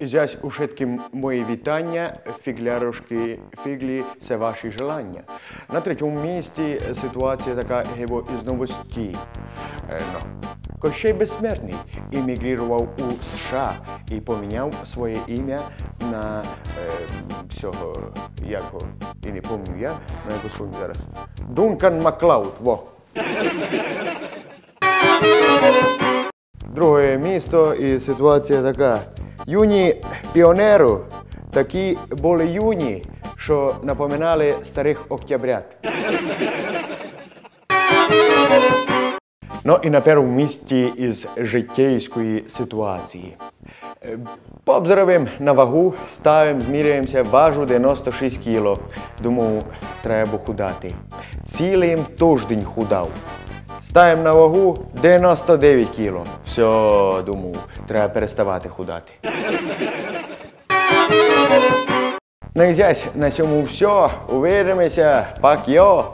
Ізясь у všetkým мої вітання, фіглярушки, фіглі це ваші желання. На третьому місці ситуація така гево із новості. Е, ну, Кощей Безсмертний іммігрував у США і поміняв своє ім'я на е, всього, як і не пам'ятаю я, на яку спомню зараз. Дункан Маклауд, во. Друге місто і ситуація така. Юні піонеру такі були юні, що напоминали старих октябрят. Ну і на першому місці із життєйської ситуації. Пообзоровим на вагу, ставим, зміряємося, важу 96 кіло. Думаю, треба худати. Цілим тиждень худав. Ставим на вагу 99 кіло. Все, думаю, треба переставати худати. Найзясь на цьому все. Увидимося. Пак йо.